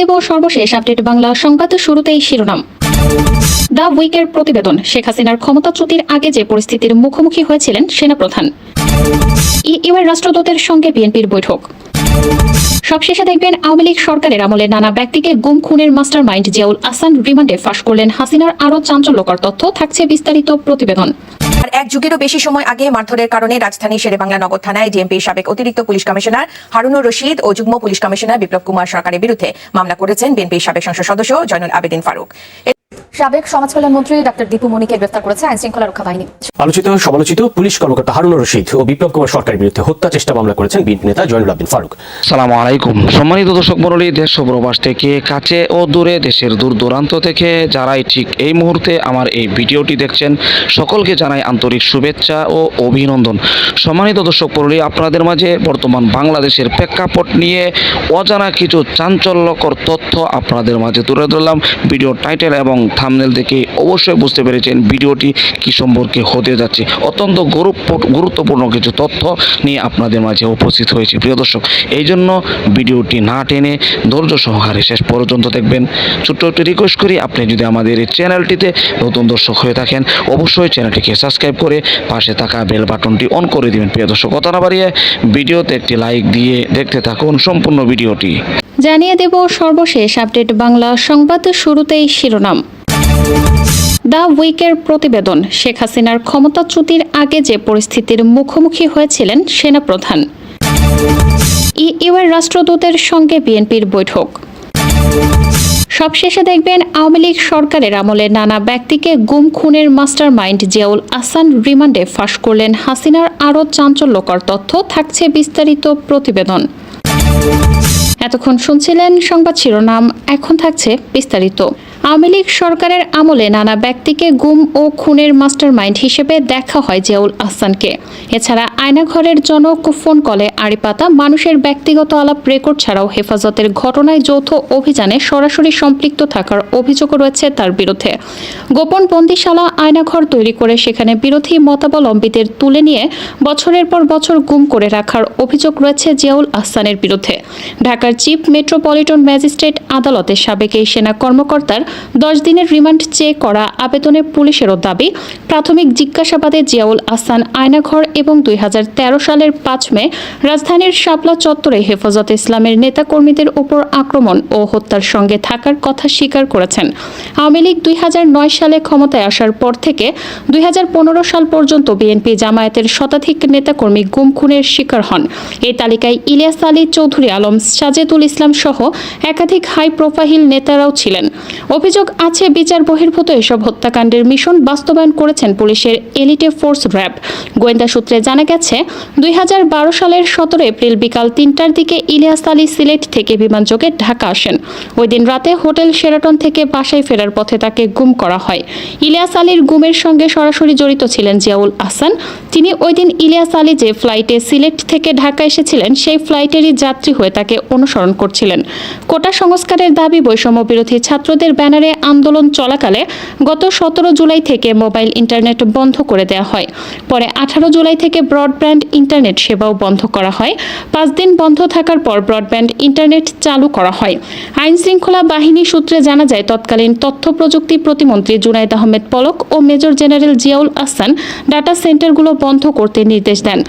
দেব সর্বশেষ আপডেট বাংলা সংবাদ শুরুতেই শিরোনাম। দ্য উইকের প্রতিবেদন, শেখ হাসিনার ক্ষমতাচ্যুতির আগে যে পরিস্থিতির মুখোমুখি হয়েছিলেন সেনাপ্রধান। ইউএর রাষ্ট্রদূতের সঙ্গে বিএনপির বৈঠক। সবশেষে দেখবেন আওয়ামী লীগ সরকারের আমলে নানা ব্যক্তিকে গুম, খুনের মাস্টার মাইন্ড জিয়াউল আসান রিমান্ডে ফাঁস করলেন হাসিনার আরও চাঞ্চল্যকর তথ্য থাকছে বিস্তারিত প্রতিবেদন। আর এক যুগেরও বেশি সময় আগে মারধরের কারণে রাজধানী শেরেবাংলা নগর থানায় ডিএমপির সাবেক অতিরিক্ত পুলিশ কমিশনার হারুনুর রশিদ ও যুগ্ম পুলিশ কমিশনার বিপ্লব কুমার সরকারের বিরুদ্ধে মামলা করেছেন বিএনপির সাবেক সংসদ সদস্য জয়নুল আবেদিন ফারুক। সাবেক সমাজ কল্যাণ মন্ত্রী ডাক্তার দীপু মনিকে গ্রেফতার করেছে আইন শৃঙ্খলা রক্ষা বাহিনী। আলোচিত সমালোচিত পুলিশ কর্মকর্তা হারুনুর রশিদ ও বিপ্লব কুমার সরকারের বিরুদ্ধে হত্যা চেষ্টা মামলা করেছেন বিএনপি নেতা জয়নুল আবেদিন ফারুক। সালাম আলাইকুম। সম্মানিত দর্শক মন্ডলী দেশ প্রবাস থেকে কাছে ও দূরে দেশের দূর দূরান্ত থেকে যারাই ঠিক এই মুহূর্তে আমার এই ভিডিওটি দেখছেন সকলকে জানাই আন্তরিক শুভেচ্ছা ও অভিনন্দন। সম্মানিত দর্শক মন্ডলী আপনাদের মাঝে বর্তমান বাংলাদেশের প্রেক্ষাপট নিয়ে অজানা কিছু চাঞ্চল্যকর তথ্য আপনাদের মাঝে তুলে ধরলাম। ভিডিও টাইটেল এবং থামনেল দেখে অবশ্যই বুঝতে পেরেছেন ভিডিওটি কি সম্পর্কে হতে যাচ্ছে। অত্যন্ত গুরুত্ব- গুরুত্বপূর্ণ কিছু তথ্য নিয়ে আপনাদের মাঝে উপস্থিত হয়েছে। প্রিয় দর্শক এই জন্য ভিডিওটি না টেনে ধৈর্য সহকারে শেষ পর্যন্ত দেখবেন। ছোট্ট একটি রিকোয়েস্ট করি, আপনি যদি আমাদের এই চ্যানেলটিতে নতুন দর্শক হয়ে থাকেন, অবশ্যই চ্যানেলটিকে সাবস্ক্রাইব করে পাশে থাকা বেল বাটনটি অন করে দিবেন। প্রিয় দর্শক, কথা না বাড়িয়ে ভিডিওতে একটি লাইক দিয়ে দেখতে থাকুন সম্পূর্ণ ভিডিওটি। জানিয়ে দেব সর্বশেষ আপডেট বাংলা সংবাদ শুরুতেই শিরোনাম। দ্য উইকের প্রতিবেদন, শেখ হাসিনার ক্ষমতাচ্যুতির আগে যে পরিস্থিতির মুখোমুখি হয়েছিলেন সেনাপ্রধান। ইউএর রাষ্ট্রদূতের সঙ্গে বিএনপির বৈঠক। সবশেষে দেখবেন আওয়ামী লীগ সরকারের আমলে নানা ব্যক্তিকে গুম খুনের মাস্টার মাইন্ড জিয়াউল আসান রিমান্ডে ফাঁস করলেন হাসিনার আরও চাঞ্চল্যকর তথ্য থাকছে বিস্তারিত প্রতিবেদন। এতক্ষণ শুনছিলেন সংবাদ শিরোনাম, এখন থাকছে বিস্তারিত। আওয়ামী লীগ সরকারের আমলে নানা ব্যক্তিকে গুম ও খুনের মাস্টারমাইন্ড হিসেবে দেখা হয় জিয়াউল আহসানকে। এছাড়া আয়নাঘরের জনক ফোন কলে আড়িপাতা মানুষের ব্যক্তিগত আলাপ রেকর্ড ছাড়াও হেফাজতের ঘটনায় যৌথ অভিযানে সরাসরি সম্পৃক্ত থাকার অভিযোগও রয়েছে তার বিরুদ্ধে। গোপন বন্দিশালা আয়নাঘর তৈরি করে সেখানে বিরোধী মতাবলম্বীদের তুলে নিয়ে বছরের পর বছর গুম করে রাখার অভিযোগ রয়েছে জিয়াউল আহসানের বিরুদ্ধে। ঢাকার চিফ মেট্রোপলিটন ম্যাজিস্ট্রেট আদালতে সাবেক এই সেনা কর্মকর্তার দশ দিনের রিমান্ড চেয়ে করা আবেদনে পুলিশেরও দাবি, প্রাথমিক জিজ্ঞাসাবাদে জিয়াউল আহসান আয়নাঘর এবং দুই হাজার তেরো সালের পাঁচ মে রাজধানীর শাপলা চত্বরে হেফাজতে ইসলামের নেতাকর্মীদের উপর আক্রমণ ও হত্যার সঙ্গে থাকার কথা স্বীকার করেছেন। আওয়ামী লীগ দুই হাজার নয় সালে ক্ষমতায় আসার পর থেকে দুই হাজার পনেরো সাল পর্যন্ত বিএনপি জামায়াতের শতাধিক নেতাকর্মী গুম খুনের শিকার হন। এই তালিকায় ইলিয়াস আলী চৌধুরী আলম, সাজেদুল ইসলাম সহ একাধিক হাই প্রোফাইল নেতারাও ছিলেন। অভিযোগ আছে, বিচার বহির্ভূত এসব হত্যাকাণ্ডের মিশন বাস্তবায়ন করেছেন পুলিশের এলিটে ফোর্স র্যাব। গোয়েন্দা সূত্রে জানা গেছে, দুই হাজার বারো সালের সতেরো এপ্রিল বিকাল তিনটার দিকে ইলিয়াস আলী সিলেট থেকে বিমানযোগে ঢাকা আসেন। ওই দিন রাতে হোটেল শেরাটন থেকে বাসায় ফেরার পথে তাকে গুম করা হয়। ইলিয়াস আলীর গুমের সঙ্গে সরাসরি জড়িত ছিলেন জিয়াউল আহসান। তিনি ওই দিন ইলিয়াস আলী যে ফ্লাইটে সিলেট থেকে ঢাকা এসেছিলেন, সেই ফ্লাইটেরই যাত্রী হয়ে তাকে অনুসরণ করছিলেন। কোটা সংস্কারের দাবি বৈষম্য বিরোধী ছাত্রদের ব্যানারে আন্দোলন চলাকালে গত সতেরো জুলাই থেকে মোবাইল ইন্টারনেট বন্ধ করে দেওয়া হয়। পরে আঠারো জুলাই থেকে ব্রডব্যান্ড ইন্টারনেট সেবাও বন্ধ করা হয়। পাঁচ দিন বন্ধ থাকার পর ব্রডব্যান্ড ইন্টারনেট চালু করা হয়। আইন শৃঙ্খলা বাহিনী সূত্রে জানা যায়, তৎকালীন তথ্য প্রযুক্তি প্রতিমন্ত্রী জুনাইদ আহমেদ পলক ও major general Ziaul Ahsan data সেন্টারগুলো বন্ধ করতে নির্দেশ দেন।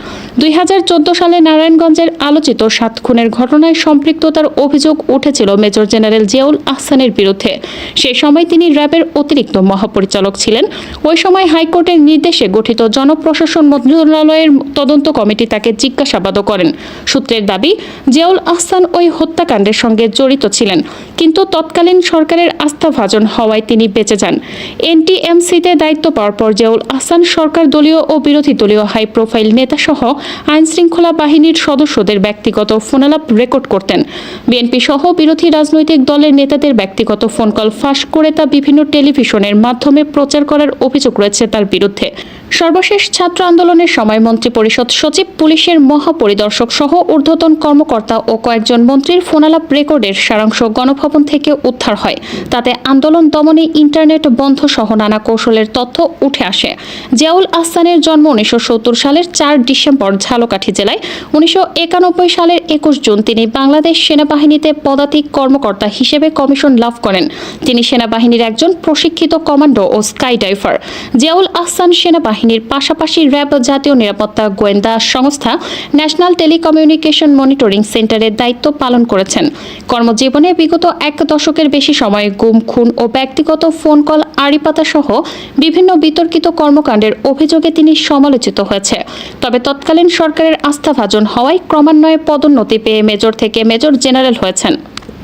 দুই হাজার চোদ্দ সালে নারায়ণগঞ্জের আলোচিত সাত খুনের ঘটনায় সম্পৃক্ততার অভিযোগ উঠেছিল মেজর জেনারেল জিয়াউল আহসানের বিরুদ্ধে। সে সময় তিনি র্যাবের অতিরিক্ত মহাপরিচালক ছিলেন। ওই সময় হাইকোর্টের নির্দেশে গঠিত জনপ্রশাসন মন্ত্রণালয়ের তদন্ত কমিটি তাকে জিজ্ঞাসাবাদও করেন। সূত্রের দাবি, জিয়াউল আহসান ওই হত্যাকাণ্ডের সঙ্গে জড়িত ছিলেন, কিন্তু তৎকালীন সরকারের আস্থাভাজন হওয়ায় তিনি বেঁচে যান। এনটিএমসিতে দায়িত্ব পাওয়ার পর জিয়াউল আহসান সরকার দলীয় ও বিরোধী দলীয় হাই প্রোফাইল নেতাসহ আইন শৃঙ্খলা বাহিনীর সদস্যদের ব্যক্তিগত ফোনালাপ রেকর্ড করতেন। বিএনপি সহ বিরোধী রাজনৈতিক দলের নেতাদের ব্যক্তিগত ফোন কল ফাঁস করে তা বিভিন্ন টেলিভিশনের মাধ্যমে প্রচার করার অভিযোগ রয়েছে তার বিরুদ্ধে। সর্বশেষ ছাত্র আন্দোলনের সময় মন্ত্রী পরিষদ সচিব, পুলিশের মহাপরিদর্শক সহ ঊর্ধ্বতন কর্মকর্তা ও কয়েকজন মন্ত্রীর ফোনালাপ রেকর্ডের সারাংশ গণভবন থেকে উদ্ধার হয়। তাতে আন্দোলন দমনে ইন্টারনেট বন্ধ সহ নানা কৌশলের তথ্য উঠে আসে। জিয়াউল আহসানের জন্ম উনিশশো সত্তর সালের চার ডিসেম্বর ঝালকাঠি জেলায়। উনিশশো একানব্বই সালের একুশ জুন তিনি বাংলাদেশ সেনাবাহিনীতে পদাতিক কর্মকর্তা হিসেবে কমিশন লাভ করেন। তিনি সেনাবাহিনীর একজন প্রশিক্ষিত কমান্ডো ও স্কাই ডাইভার জিয়াউল আহসান সেনাবাহিনীর পাশাপাশি র্যাব জাতীয় নিরাপত্তা গোয়েন্দা সংস্থা ন্যাশনাল টেলিকমিউনিকেশন মনিটরিং সেন্টারের দায়িত্ব পালন করেছেন। কর্মজীবনে বিগত এক দশকের বেশি সময় গুম, খুন ও ব্যক্তিগত ফোন কল, আড়িপাতা সহ বিভিন্ন বিতর্কিত কর্মকাণ্ডের অভিযোগে তিনি সমালোচিত হয়েছে। তবে তৎকালীন সরকারের আস্থাভাজন হওয়ায় ক্রমান্বয়ে পদোন্নতি পেয়ে মেজর থেকে মেজর জেনারেল হয়েছেন।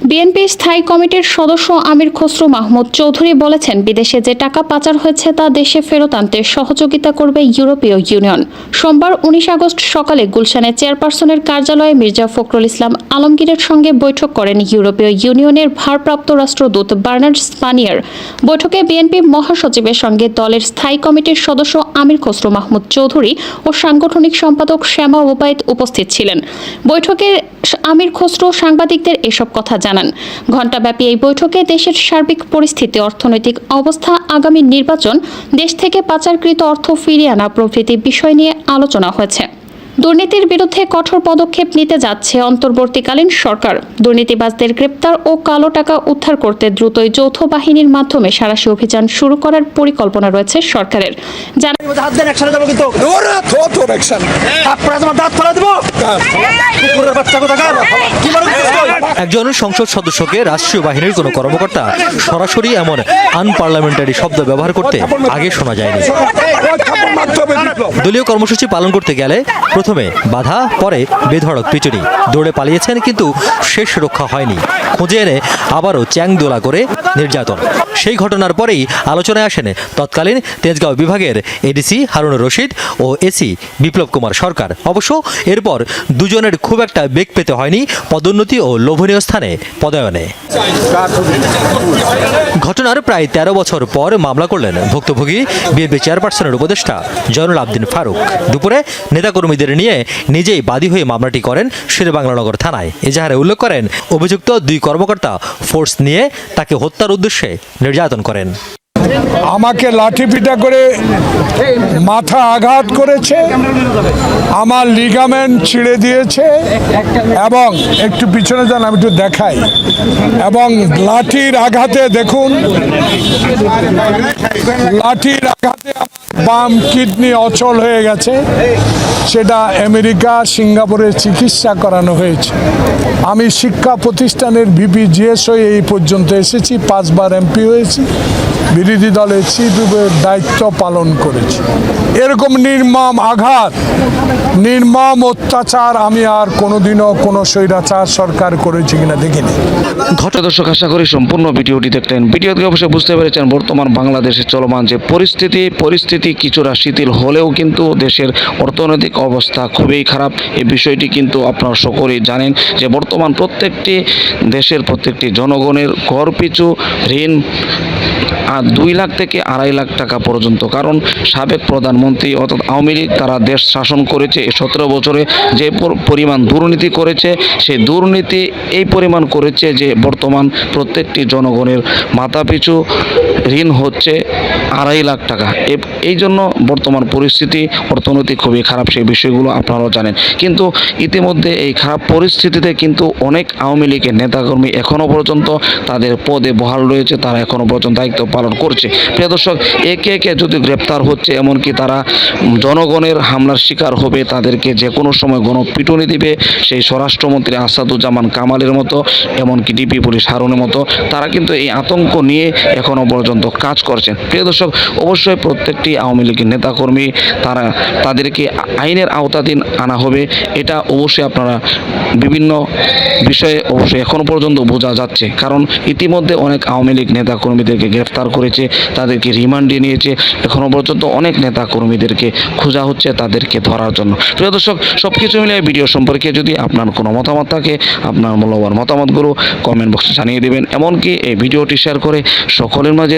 বিএনপি স্থায়ী কমিটির সদস্য আমির খসরু মাহমুদ চৌধুরী বলেছেন, বিদেশে যে টাকা পাচার হয়েছে তা দেশে ফেরত আনতে সহযোগিতা করবে ইউরোপীয় ইউনিয়ন। সোমবার উনিশ আগস্ট সকালে গুলশানে চেয়ারপারসনের কার্যালয়ে মির্জা ফখরুল ইসলাম আলমগীরের সঙ্গে বৈঠক করেন ইউরোপীয় ইউনিয়নের ভারপ্রাপ্ত রাষ্ট্রদূত বার্নার্ড স্পানিয়ার। বৈঠকে বিএনপি মহাসচিবের সঙ্গে দলের স্থায়ী কমিটির সদস্য আমির খসরু মাহমুদ চৌধুরী ও সাংগঠনিক সম্পাদক শ্যামা ওবায়দ উপস্থিত ছিলেন। বৈঠকে আমির খসরু সাংবাদিকদের এসব কথা জানান। ঘণ্টাব্যাপী এই বৈঠকে দেশের সার্বিক পরিস্থিতি, অর্থনৈতিক অবস্থা, আগামী নির্বাচন, দেশ থেকে পাচারকৃত অর্থ ফিরিয়ে আনা প্রভৃতি বিষয় নিয়ে আলোচনা হয়েছে। দুর্নীতির বিরুদ্ধে কঠোর পদক্ষেপ নিতে যাচ্ছে অন্তর্বর্তীকালীন সরকার। দুর্নীতিবাজদের গ্রেপ্তার ও কালো টাকা উদ্ধার করতে দ্রুতই যৌথ বাহিনীর মাধ্যমে সারাশি অভিযান শুরু করার পরিকল্পনা রয়েছে সরকারের। করছিস একজন সংসদ সদস্যকে রাষ্ট্রীয় বাহিনীর কোনো কর্মকর্তা সরাসরি এমন আনপার্লামেন্টারি শব্দ ব্যবহার করতে আগে শোনা যায়নি। দলীয় কর্মসূচি পালন করতে গেলে প্রথমে বাধা, পরে বেধড়ক পিটুনি। দৌড়ে পালিয়েছেন কিন্তু শেষ রক্ষা হয়নি। খুঁজে এনে আবারও চ্যাং দোলা করে নির্যাতন। সেই ঘটনার পরেই আলোচনায় আসেন তৎকালীন তেজগাঁও বিভাগের এডিসি হারুন রশিদ ও এসি বিপ্লব কুমার সরকার। অবশ্য এরপর দুজনের খুব একটা বেগ পেতে হয়নি পদোন্নতি ও লোভনীয় স্থানে পদায়নে। ঘটনার প্রায় তেরো বছর পর মামলা করলেন ভুক্তভোগী বিএনপি চেয়ারপারসনের উপদেষ্টা জয়নুল আবদিন ফারুক। দুপুরে নেতাকর্মীদের নিয়ে নিজেই বাদী হয়ে মামলাটি করেন শেরেবাংলানগর থানায়। এজাহারে উল্লেখ করেন, অভিযুক্ত দুই কর্মকর্তা ফোর্স নিয়ে তাকে হত্যার উদ্দেশ্যে নির্যাতন করেন। আমাকে লাঠি পিটা করে মাথা আঘাত করেছে, আমার লিগামেন্ট ছিঁড়ে দিয়েছে এবং একটু পিছনে যান, আমি একটু দেখাই। এবং লাঠির আঘাতে দেখুন, লাঠির আঘাতে বাম কিডনি অচল হয়ে গেছে, সেটা আমেরিকা, সিঙ্গাপুরে চিকিৎসা করানো হয়েছে। আমি শিক্ষা প্রতিষ্ঠানের ভিপি জিএস হয়ে এই পর্যন্ত এসেছি, পাঁচবার এমপি হয়েছি বিরোধী দলের চিফ দায়িত্ব পালন করেছি। এরকম নির্মম আঘাত, নির্মম অত্যাচার আমি আর কোনোদিনও কোনো স্বৈরাচার সরকার করেছি কিনা দেখিনি। ঘটনা দর্শক, আশা করি সম্পূর্ণ ভিডিওটি দেখলেন। ভিডিও থেকে অবশ্যই বুঝতে পেরেছেন, বর্তমান বাংলাদেশে চলমান যে পরিস্থিতি পরিস্থিতি কিছুটা শিথিল হলেও কিন্তু দেশের অর্থনৈতিক অবস্থা খুবই খারাপ। এই বিষয়টি কিন্তু আপনারা সকলেই জানেন যে বর্তমান প্রত্যেকটি দেশের প্রত্যেকটি জনগণের ঘর পিছু ঋণ আর দুই লাখ থেকে আড়াই লাখ টাকা পর্যন্ত। কারণ সাবেক প্রধানমন্ত্রী অর্থাৎ আওয়ামী লীগ তারা দেশ শাসন করেছে সতেরো বছরে, যে পরিমাণ দুর্নীতি করেছে, সেই দুর্নীতি এই পরিমাণ করেছে যে বর্তমান প্রত্যেকটি জনগণের মাথাপিছু। ঋণ হচ্ছে আড়াই লাখ টাকা। এই জন্য বর্তমান পরিস্থিতি অর্থনৈতিক খুবই খারাপ, সেই বিষয়গুলো আপনারাও জানেন। কিন্তু ইতিমধ্যে এই খারাপ পরিস্থিতিতে কিন্তু অনেক আওয়ামী লীগের নেতাকর্মী এখনও পর্যন্ত তাদের পদে বহাল রয়েছে, তারা এখনও পর্যন্ত দায়িত্ব পালন করছে। প্রিয় দর্শক, একে একে যদি গ্রেপ্তার হচ্ছে, এমনকি তারা জনগণের হামলার শিকার হবে, তাদেরকে যে কোনো সময় গণপিটুনি দিবে, সেই স্বরাষ্ট্রমন্ত্রী আসাদুজ্জামান কামালের মতো, এমনকি ডিপি পুলিশ হারুনের মতো, তারা কিন্তু এই আতঙ্ক নিয়ে এখনও পর্যন্ত পর্যন্ত কাজ করছেন। প্রিয় দর্শক, অবশ্যই প্রত্যেকটি আওয়ামী লীগের নেতাকর্মী তারা তাদেরকে আইনের আওতাধীন আনা হবে। এটা অবশ্যই আপনারা বিভিন্ন বিষয়ে অবশ্যই এখনও পর্যন্ত বোঝা যাচ্ছে। কারণ ইতিমধ্যে অনেক আওয়ামী লীগ নেতাকর্মীদেরকে গ্রেফতার করেছে, তাদেরকে রিমান্ডে নিয়েছে। এখনও পর্যন্ত অনেক নেতাকর্মীদেরকে খোঁজা হচ্ছে তাদেরকে ধরার জন্য। প্রিয় দর্শক সব কিছু মিলিয়ে ভিডিও সম্পর্কে যদি আপনার কোনো মতামত থাকে, আপনার মূল্যবান মতামতগুলো কমেন্ট বক্সে জানিয়ে দেবেন। এমনকি এই ভিডিওটি শেয়ার করে সকলের মাঝে